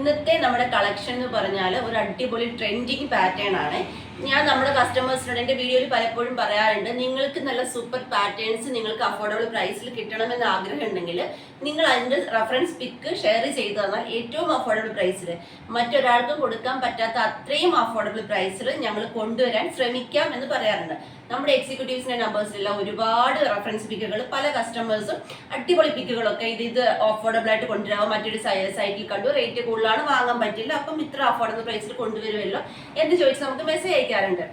ഇന്നത്തെ നമ്മുടെ കളക്ഷൻ എന്ന് പറഞ്ഞാൽ ഒരു അടിപൊളി ട്രെൻഡിങ് പാറ്റേൺ ആണ്. ഞാൻ നമ്മുടെ കസ്റ്റമേഴ്സിനോട് എന്റെ വീഡിയോയിൽ പലപ്പോഴും പറയാറുണ്ട് നിങ്ങൾക്ക് നല്ല സൂപ്പർ പാറ്റേൺസ് നിങ്ങൾക്ക് അഫോർഡബിൾ പ്രൈസിൽ കിട്ടണമെന്ന് ആഗ്രഹം ഉണ്ടെങ്കിൽ നിങ്ങൾ അതിന്റെ റെഫറൻസ് പിക്ക് ഷെയർ ചെയ്ത് തന്നാൽ ഏറ്റവും അഫോർഡബിൾ പ്രൈസിൽ മറ്റൊരാൾക്കും കൊടുക്കാൻ പറ്റാത്ത അത്രയും അഫോർഡബിൾ പ്രൈസിൽ ഞങ്ങൾ കൊണ്ടുവരാൻ ശ്രമിക്കാം എന്ന് പറയാറുണ്ട്. നമ്മുടെ എക്സിക്യൂട്ടീവ്സിന്റെ നമ്പേഴ്സിലെല്ലാം ഒരുപാട് റെഫറൻസ് പിക്കുകൾ പല കസ്റ്റമേഴ്സും അടിപൊളി പിക്കുകളൊക്കെ ഇത് ഇത് അഫോർഡബിൾ ആയിട്ട് കൊണ്ടുവരാവും മറ്റൊരു സൈറ്റിൽ കണ്ടു റേറ്റ് കൂടുതലാണ് വാങ്ങാൻ പറ്റില്ല. അപ്പം ഇത്ര അഫോർഡബിൾ പ്രൈസിൽ കൊണ്ടുവരുമല്ലോ എന്ന് ചോദിച്ച് നമുക്ക് മെസ്സേജ് അയക്കാറുണ്ട്.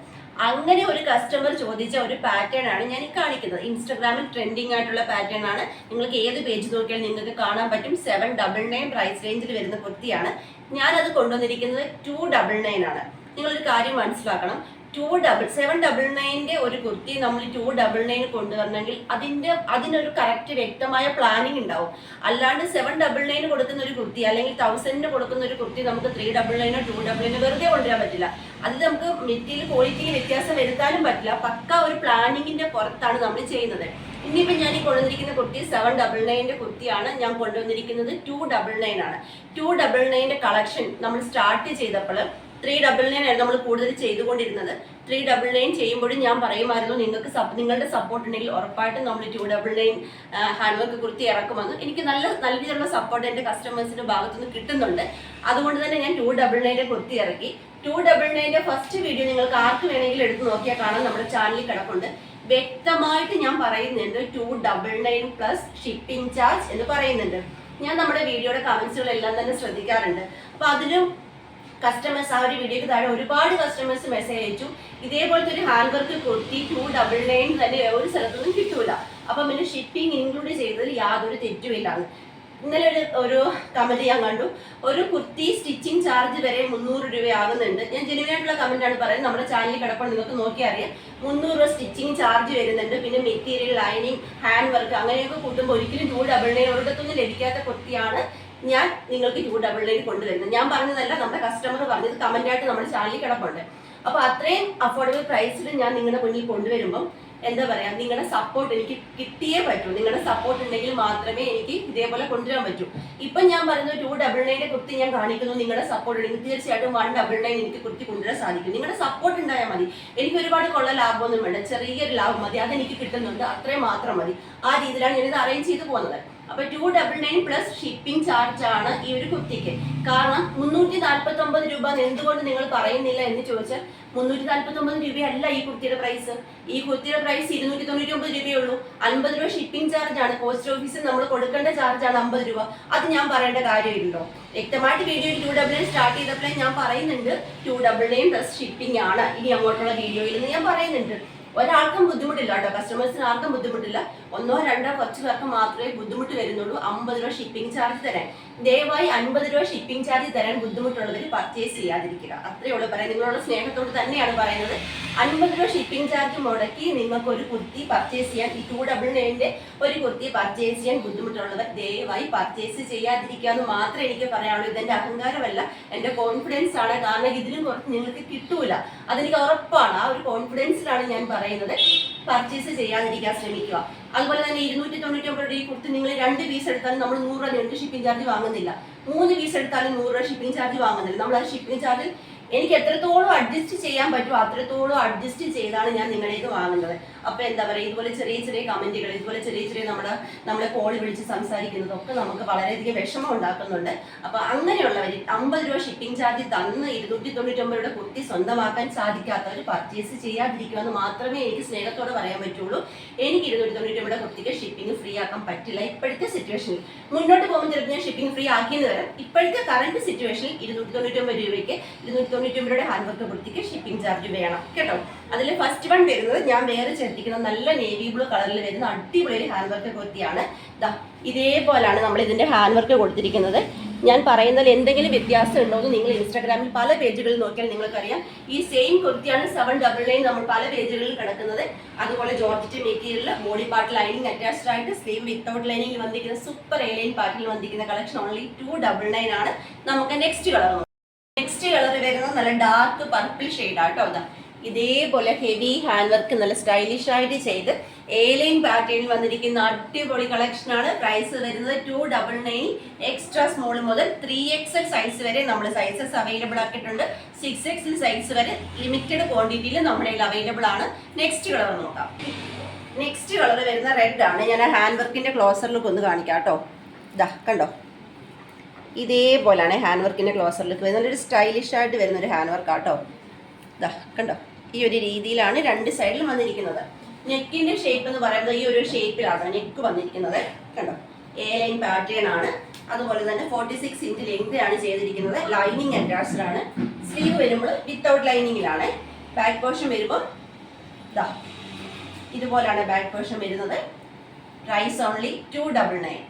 അങ്ങനെ ഒരു കസ്റ്റമർ ചോദിച്ച ഒരു പാറ്റേൺ ആണ് ഞാൻ ഈ കാണിക്കുന്നത്. ഇൻസ്റ്റാഗ്രാമിൽ ട്രെൻഡിങ് ആയിട്ടുള്ള പാറ്റേൺ ആണ്. നിങ്ങൾക്ക് ഏത് പേജ് നോക്കിയാൽ നിങ്ങൾക്ക് കാണാൻ പറ്റും. സെവൻ ഡബിൾ നയൻ പ്രൈസ് റേഞ്ചിൽ വരുന്ന കുർത്തിയാണ്. ഞാനത് കൊണ്ടുവന്നിരിക്കുന്നത് ടു ഡബിൾ നയൻ ആണ്. നിങ്ങളൊരു കാര്യം മനസ്സിലാക്കണം. ടു ഡബിൾ സെവൻ ഡബിൾ നയന്റെ ഒരു കുർത്തി നമ്മൾ ടു ഡബിൾ നയൻ കൊണ്ടുവരണമെങ്കിൽ അതിന്റെ അതിനൊരു കറക്റ്റ് വ്യക്തമായ പ്ലാനിങ് ഉണ്ടാവും. അല്ലാണ്ട് സെവൻ ഡബിൾ നയൻ കൊടുക്കുന്ന ഒരു കുർത്തി അല്ലെങ്കിൽ തൗസൻഡിന് കൊടുക്കുന്ന ഒരു കുർത്തി നമുക്ക് ത്രീ ഡബിൾ നയനോ ടു ഡബിൾ നയനോ വെറുതെ കൊണ്ടുവരാൻ പറ്റില്ല. അതിൽ നമുക്ക് മെറ്റീരിയൽ ക്വാളിറ്റിയിൽ വ്യത്യാസം വരുത്താനും പറ്റില്ല. പക്ക ഒരു പ്ലാനിങ്ങിന്റെ പുറത്താണ് നമ്മൾ ചെയ്യുന്നത്. ഇനിയിപ്പോൾ ഞാൻ ഈ കൊണ്ടുവന്നിരിക്കുന്ന കുർത്തി സെവൻ ഡബിൾ നയന്റെ കുർത്തിയാണ് ഞാൻ കൊണ്ടുവന്നിരിക്കുന്നത് ടു ഡബിൾ നയൻ ആണ്. ടു ഡബിൾ നയന്റെ കളക്ഷൻ നമ്മൾ സ്റ്റാർട്ട് ചെയ്തപ്പോൾ ത്രീ ഡബിൾ നയൻ ആയിരുന്നു നമ്മൾ കൂടുതൽ ചെയ്തുകൊണ്ടിരുന്നത്. ത്രീ ഡബിൾ നയൻ ചെയ്യുമ്പോഴും ഞാൻ പറയുമായിരുന്നു നിങ്ങൾക്ക് സപ്പ് നിങ്ങളുടെ സപ്പോർട്ട് ഉണ്ടെങ്കിൽ ഉറപ്പായിട്ടും നമ്മൾ two double nine hand work kurti ഇറക്കുമെന്ന്. എനിക്ക് നല്ല നല്ല രീതിയിലുള്ള സപ്പോർട്ട് എന്റെ കസ്റ്റമേഴ്സിന്റെ ഭാഗത്തുനിന്ന് കിട്ടുന്നുണ്ട്. അതുകൊണ്ട് തന്നെ ഞാൻ ടു ഡബിൾ നയന്റെ കുർത്തി ഇറക്കി. ടു ഡബിൾ നയന്റെ ഫസ്റ്റ് വീഡിയോ നിങ്ങൾക്ക് ആർക്ക് വേണമെങ്കിലും എടുത്ത് നോക്കിയാൽ കാണാൻ നമ്മുടെ ചാനലിൽ കിടപ്പുണ്ട്. വ്യക്തമായിട്ട് ഞാൻ പറയുന്നുണ്ട് two double nine plus shipping charge എന്ന് പറയുന്നുണ്ട്. ഞാൻ നമ്മുടെ വീഡിയോയുടെ കമൻസുകളെല്ലാം തന്നെ ശ്രദ്ധിക്കാറുണ്ട്. അപ്പോൾ അതിലും കസ്റ്റമേഴ്സ് ആ ഒരു വീഡിയോക്ക് താഴെ ഒരുപാട് കസ്റ്റമേഴ്സ് മെസ്സേജ് അയച്ചു. ഇതേപോലത്തെ ഒരു hand work kurti two double nine തന്നെ ഒരു സ്ഥലത്തൊന്നും കിട്ടൂല. അപ്പം പിന്നെ ഷിപ്പിംഗ് ഇൻക്ലൂഡ് ചെയ്തതിൽ യാതൊരു തെറ്റുമില്ലാന്ന് ഇന്നലെ ഒരു ഒരു കമന്റ് ഞാൻ കണ്ടു. ഒരു കുർത്തി സ്റ്റിച്ചിങ് ചാർജ് വരെ മുന്നൂറ് രൂപയാകുന്നുണ്ട് ഞാൻ ജെനുവിനായിട്ടുള്ള കമന്റ് ആണ് പറയുന്നത്. നമ്മുടെ ചാനലിൽ കിടപ്പോൾ നിങ്ങൾക്ക് നോക്കി അറിയാം. മുന്നൂറ് രൂപ സ്റ്റിച്ചിങ് ചാർജ് വരുന്നുണ്ട്. പിന്നെ മെറ്റീരിയൽ ലൈനിങ് ഹാൻഡ് വർക്ക് അങ്ങനെയൊക്കെ കൂട്ടുമ്പോൾ ഒരിക്കലും ടൂ ഡബിൾ നയൻ ഒരിടത്തൊന്നും ലഭിക്കാത്ത കുർത്തിയാണ് ഞാൻ നിങ്ങൾക്ക് ടു ഡബിൾ നയൻ കൊണ്ടുവരുന്നത്. ഞാൻ പറഞ്ഞതല്ല നമ്മുടെ കസ്റ്റമർ പറഞ്ഞത് കമന്റ് ആയിട്ട് നമ്മുടെ ചാനലിൽ കിടപ്പുണ്ട്. അപ്പൊ അത്രയും അഫോർഡബിൾ പ്രൈസിൽ ഞാൻ നിങ്ങളുടെ മുന്നിൽ കൊണ്ടുവരുമ്പം എന്താ പറയാ നിങ്ങളുടെ സപ്പോർട്ട് എനിക്ക് കിട്ടിയേ പറ്റൂ. നിങ്ങളുടെ സപ്പോർട്ട് ഉണ്ടെങ്കിൽ മാത്രമേ എനിക്ക് ഇതേപോലെ കൊണ്ടുവരാൻ പറ്റൂ. ഇപ്പൊ ഞാൻ പറയുന്നത് ടു ഡബിൾ നയന്റെ കുർത്തി ഞാൻ കാണിക്കുന്നു. നിങ്ങളുടെ സപ്പോർട്ട് ഉണ്ടെങ്കിൽ തീർച്ചയായിട്ടും വൺ ഡബിൾ നയൻ എനിക്ക് കുർത്തി കൊണ്ടുവരാൻ സാധിക്കും. നിങ്ങളുടെ സപ്പോർട്ട് ഉണ്ടായാൽ മതി. എനിക്ക് ഒരുപാട് കൊള്ള ലാഭമൊന്നും വേണ്ട. ചെറിയൊരു ലാഭം മതി. അതെനിക്ക് കിട്ടുന്നുണ്ട്. അത്രയും മാത്രം മതി. ആ രീതിയിലാണ് ഞാനിത് അറേഞ്ച് ചെയ്ത് പോകുന്നത്. അപ്പൊ two double nine plus shipping charge ആണ് ഈ ഒരു കുർത്തിക്ക് കാരണം മുന്നൂറ്റി നാല്പത്തി ഒമ്പത് രൂപ എന്തുകൊണ്ട് നിങ്ങൾ പറയുന്നില്ല എന്ന് ചോദിച്ചാൽ മുന്നൂറ്റി നാല്പത്തി ഒമ്പത് രൂപയല്ല ഈ കുർത്തിയുടെ പ്രൈസ് ഈ കുർത്തിയുടെ പ്രൈസ് ഇരുന്നൂറ്റി തൊണ്ണൂറ്റി ഒമ്പത് രൂപയേ ഉള്ളൂ. അൻപത് രൂപ ഷിപ്പിംഗ് ചാർജ് ആണ്. പോസ്റ്റ് ഓഫീസിൽ നമ്മൾ കൊടുക്കേണ്ട ചാർജ് ആണ് അമ്പത് രൂപ. അത് ഞാൻ പറയേണ്ട കാര്യമില്ലല്ലോ. വ്യക്തമായിട്ട് video two double nine start ചെയ്തപ്പോഴേ ഞാൻ പറയുന്നുണ്ട് two double nine plus shipping ആണ്. ഇനി അങ്ങോട്ടുള്ള വീഡിയോയിൽ നിന്ന് ഞാൻ പറയുന്നുണ്ട്. ഒരാൾക്കും ബുദ്ധിമുട്ടില്ല കേട്ടോ. കസ്റ്റമേഴ്സിന് ആർക്കും ബുദ്ധിമുട്ടില്ല. ഒന്നോ രണ്ടോ കുറച്ച് പേർക്ക് മാത്രമേ ബുദ്ധിമുട്ട് വരുന്നുള്ളൂ. അമ്പത് രൂപ ഷിപ്പിംഗ് ചാർജ് തരാൻ. ദയവായി അൻപത് രൂപ ഷിപ്പിംഗ് ചാർജ് തരാൻ ബുദ്ധിമുട്ടുള്ളവർ പർച്ചേസ് ചെയ്യാതിരിക്കുക. അത്രയേ ഉള്ളൂ പറയാം നിങ്ങളോട് സ്നേഹത്തോട് തന്നെയാണ് പറയുന്നത്. അൻപത് രൂപ ഷിപ്പിംഗ് ചാർജ് മുടക്കി നിങ്ങൾക്ക് ഒരു കുർത്തി പർച്ചേസ് ചെയ്യാൻ ഈ ടു ഡബിൾ നയന്റെ ഒരു കുർത്തി പർച്ചേസ് ചെയ്യാൻ ബുദ്ധിമുട്ടുള്ളവർ ദയവായി പർച്ചേസ് ചെയ്യാതിരിക്കുക എന്ന് മാത്രമേ എനിക്ക് പറയാനുള്ളൂ. ഇതെന്റെ അഹങ്കാരമല്ല. എന്റെ കോൺഫിഡൻസ് ആണ്. കാരണം ഇതിലും കുറച്ച് നിങ്ങൾക്ക് കിട്ടൂല. അതെനിക്ക് ഉറപ്പാണ്. ആ ഒരു കോൺഫിഡൻസിലാണ് ഞാൻ പറയുന്നത്. പർച്ചേസ് ചെയ്യാതിരിക്കാൻ ശ്രമിക്കുക. അതുപോലെ തന്നെ ഇരുന്നൂറ്റി തൊണ്ണൂറ്റി ഒമ്പത് രൂപ കൊടുത്ത് നിങ്ങൾ രണ്ട് പീസ് എടുത്താലും നമ്മൾ നൂറ് രൂപ ഷിപ്പിംഗ് ചാർജ് വാങ്ങുന്നില്ല. മൂന്ന് പീസ് എടുത്താലും നൂറ് രൂപ ഷിപ്പിംഗ് ചാർജ് വാങ്ങുന്നില്ല. നമ്മൾ ആ ഷിപ്പിംഗ് ചാർജ് എനിക്ക് എത്രത്തോളം അഡ്ജസ്റ്റ് ചെയ്യാൻ പറ്റുമോ അത്രത്തോളം അഡ്ജസ്റ്റ് ചെയ്താണ് ഞാൻ നിങ്ങളേക്ക് വാങ്ങുന്നത്. അപ്പൊ എന്താ പറയുക ഇതുപോലെ ചെറിയ ചെറിയ കമന്റുകൾ ഇതുപോലെ ചെറിയ ചെറിയ നമ്മുടെ നമ്മളെ കോൾ വിളിച്ച് സംസാരിക്കുന്നതൊക്കെ നമുക്ക് വളരെയധികം വിഷമം ഉണ്ടാക്കുന്നുണ്ട്. അപ്പൊ അങ്ങനെയുള്ളവർ അമ്പത് രൂപ ഷിപ്പിംഗ് ചാർജ് തന്ന് ഇരുന്നൂറ്റി തൊണ്ണൂറ്റി കുട്ടി സ്വന്തമാക്കാൻ സാധിക്കാത്തവർ പർച്ചേസ് ചെയ്യാതിരിക്കുമെന്ന് മാത്രമേ എനിക്ക് സ്നേഹത്തോടെ പറയാൻ പറ്റുള്ളൂ. എനിക്ക് ഇരുന്നൂറ്റി തൊണ്ണൂറ്റി കുട്ടിക്ക് ഷിപ്പിംഗ് ഫ്രീ ആക്കാൻ പറ്റില്ല. ഇപ്പോഴത്തെ സിറ്റുവേഷനിൽ മുന്നോട്ട് പോകുമ്പോൾ ചിലപ്പോൾ ഞാൻ ഷിപ്പിംഗ് ഫ്രീ ആക്കിയെന്ന് വരാം. ഇപ്പോഴത്തെ കറണ്ട് സിറ്റുവേഷനിൽ ഇരുന്നൂറ്റി തൊണ്ണൂറ്റി ഒമ്പത് രൂപയ്ക്ക് ഇരുന്നൂറ്റി തൊണ്ണൂറ്റി ഒമ്പത് ഹാൻഡ് വർക്ക് ഷിപ്പിംഗ് ചാർജ് വേണം. കേട്ടോ? അതിൽ ഫസ്റ്റ് വൺ വരുന്നത് ഞാൻ വേറെ ചേർത്തിക്കുന്ന നല്ല നേവി ബ്ലൂ കളറിൽ വരുന്ന അടിപൊളി ഒരു ഹാൻഡ് വർക്ക് കുർത്തിയാണ് ദാ ഇതേപോലാണ് നമ്മൾ ഇതിന്റെ ഹാൻഡ് വർക്ക് കൊടുത്തിരിക്കുന്നത്. ഞാൻ പറയുന്നതിൽ എന്തെങ്കിലും വ്യത്യാസം ഉണ്ടോ എന്ന് നിങ്ങൾ ഇൻസ്റ്റാഗ്രാമിൽ പല പേജുകളിൽ നോക്കിയാൽ നിങ്ങൾക്കറിയാം. ഈ സെയിം കുർത്തിയാണ് സെവൻ ഡബിൾ നയൻ നമ്മൾ പല പേജുകളിൽ കിടക്കുന്നത്. അതുപോലെ georgette material body part lining attached ആയിട്ട് സ്ലീവ് വിത്തൗട്ട് ലൈനിങ്ങിൽ വന്നിരിക്കുന്ന സൂപ്പർ എ ലൈൻ പാർട്ടിൽ വന്നിരിക്കുന്ന collection only two double nine ആണ്. നമുക്ക് നെക്സ്റ്റ് കളർ നെക്സ്റ്റ് കളർ വരുന്നത് നല്ല ഡാർക്ക് പർപ്പിൾ ഷെയ്ഡ് ആട്ടോ അതാ. ഇതേപോലെ ഹെവി ഹാൻഡ് വർക്ക് നല്ല സ്റ്റൈലിഷ് ആയിട്ട് ചെയ്ത് എ ലൈൻ പാറ്റേണിൽ വന്നിരിക്കുന്ന അടിപൊളി കളക്ഷൻ ആണ്. പ്രൈസ് വരുന്നത് two double nine extra small മുതൽ ത്രീ എക്സൽ സൈസ് വരെ നമ്മൾ സൈസസ് അവൈലബിൾ ആക്കിയിട്ടുണ്ട്. സിക്സ് എക്സൽ സൈസ് വരെ ലിമിറ്റഡ് ക്വാണ്ടിറ്റിയിൽ നമ്മുടെ കയ്യിൽ അവൈലബിൾ ആണ്. നെക്സ്റ്റ് കളർ നോക്കാം. നെക്സ്റ്റ് കളർ വരുന്ന റെഡ് ആണ്. ഞാൻ ഹാൻഡ് വർക്കിന്റെ ക്ലോസർ ലുക്ക് ഒന്ന് കാണിക്കാം കേട്ടോ. ഇതാ കണ്ടോ? ഇതേപോലെയാണ് ഹാൻഡ് വർക്കിന്റെ ക്ലോസർ ലുക്ക് വരുന്നത്. നല്ലൊരു സ്റ്റൈലിഷ് ആയിട്ട് വരുന്ന ഒരു ഹാൻഡ് വർക്ക് ആട്ടോ. ഇതാ കണ്ടോ? ഈ ഒരു രീതിയിലാണ് രണ്ട് സൈഡിലും വന്നിരിക്കുന്നത്. നെക്കിന്റെ ഷേപ്പ് എന്ന് പറയുന്നത് ഈ ഒരു ഷേപ്പിലാണ് നെക്ക് വന്നിരിക്കുന്നത്. കണ്ടോ? എ ലൈൻ പാറ്റേൺ ആണ്. അതുപോലെ തന്നെ ഫോർട്ടി സിക്സ് ഇഞ്ച് ലെങ്ത് ആണ് ചെയ്തിരിക്കുന്നത്. ലൈനിങ് ആണ്. സ്ലീവ് വരുമ്പോൾ വിത്തൗട്ട് ലൈനിങ്ങിലാണ് ബാക്ക് പോർഷൻ വരുമ്പോൾ ഇതാ ഇതുപോലാണ് ബാക്ക് പോർഷൻ വരുന്നത്. Price only two double nine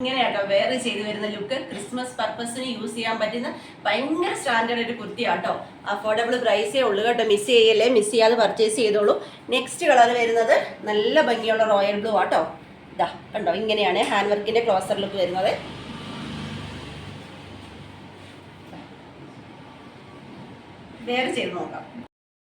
ഇങ്ങനെയാട്ടോ വേറെ ചെയ്തു വരുന്ന ലുക്ക് ക്രിസ്മസ് പർപ്പസിന് യൂസ് ചെയ്യാൻ പറ്റുന്ന ഭയങ്കര സ്റ്റാൻഡേർഡ് ഒരു കുർത്തിയാട്ടോ. അഫോർഡബിൾ പ്രൈസേ ഉള്ളൂ കേട്ടോ. മിസ് ചെയ്യല്ലേ? മിസ് ചെയ്യാതെ പർച്ചേസ് ചെയ്തോളൂ. നെക്സ്റ്റ് കളർ വരുന്നത് നല്ല ഭംഗിയുള്ള റോയൽ ബ്ലൂ ആട്ടോ. ഇതാ കണ്ടോ? ഇങ്ങനെയാണ് ഹാൻഡ് വർക്കിന്റെ ക്ലോസർ ലുക്ക് വരുന്നത്. വേറെ ചെയ്ത് നോക്കാം.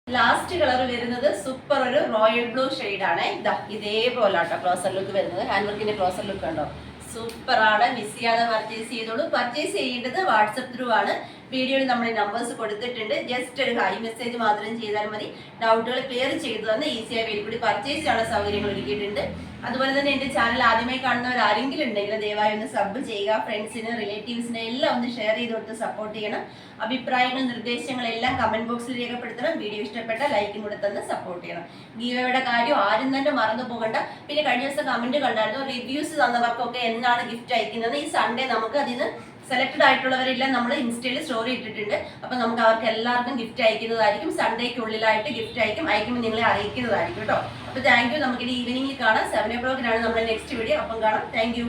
ലാസ്റ്റ് കളർ വരുന്നത് സൂപ്പർ ഒരു റോയൽ ബ്ലൂ ആണ് ഇതാ ഇതേപോലെ ആട്ടോ ക്ലോസർ ലുക്ക് വരുന്നത്. ഹാൻഡ് വർക്കിന്റെ ക്ലോസർ ലുക്ക് ഉണ്ടോ സൂപ്പർ ആണ് മിസ് ചെയ്യാതെ പർച്ചേസ് ചെയ്തോളൂ. പർച്ചേസ് ചെയ്യേണ്ടത് വാട്സപ്പ് ത്രൂ ആണ് വീഡിയോയിൽ നമ്മൾ നമ്പേഴ്സ് കൊടുത്തിട്ടുണ്ട്. ജസ്റ്റ് ഒരു ഹൈ മെസ്സേജ് മാത്രം ചെയ്താൽ മതി. ഡൗട്ടുകൾ ക്ലിയർ ചെയ്തു തന്ന് ഈസിയായി വീട്ടിൽ കൂടി പർച്ചേസ് ചെയ്യാനുള്ള സൗകര്യങ്ങൾ ഒരുക്കിയിട്ടുണ്ട്. അതുപോലെ തന്നെ എന്റെ ചാനൽ ആദ്യമായി കാണുന്നവർ ആരെങ്കിലും ഉണ്ടെങ്കിൽ ദയവായി ഒന്ന് സബ് ചെയ്യുക. ഫ്രണ്ട്സിന് റിലേറ്റീവ്സിനെ എല്ലാം ഒന്ന് ഷെയർ ചെയ്ത് കൊടുത്ത് സപ്പോർട്ട് ചെയ്യണം. അഭിപ്രായങ്ങൾ നിർദ്ദേശങ്ങൾ എല്ലാം കമന്റ് ബോക്സിൽ രേഖപ്പെടുത്തണം. വീഡിയോ ഇഷ്ടപ്പെട്ട ലൈക്കും കൂടെ തന്ന് സപ്പോർട്ട് ചെയ്യണം. ഗീവയുടെ കാര്യം ആരും തന്നെ മറന്നു പോകണ്ട. പിന്നെ കഴിഞ്ഞ ദിവസം കമന്റ് കണ്ടായിരുന്നു. റിവ്യൂസ് തന്നവർക്കൊക്കെ എന്നാണ് ഗിഫ്റ്റ് അയക്കുന്നത്. ഈ സൺഡേ നമുക്ക് അതിന് സെലക്ടഡ് ആയിട്ടുള്ളവരെല്ലാം നമ്മൾ ഇൻസ്റ്റയിൽ സ്റ്റോറി ഇട്ടിട്ടുണ്ട്. അപ്പൊ നമുക്ക് അവർക്ക് എല്ലാവർക്കും ഗിഫ്റ്റ് അയക്കുന്നതായിരിക്കും. സൺഡേക്കുള്ളിലായിട്ട് ഗിഫ്റ്റ് അയക്കും. അയക്കുമ്പോൾ നിങ്ങളെ അറിയിക്കുന്നതായിരിക്കും കേട്ടോ. അപ്പോൾ താങ്ക് യു നമുക്ക് ഈവനിങ്ങിൽ കാണാം. സെവൻ ഒ ക്ലോക്കിനാണ് നമ്മുടെ നെക്സ്റ്റ് വീഡിയോ അപ്പം കാണാം. താങ്ക്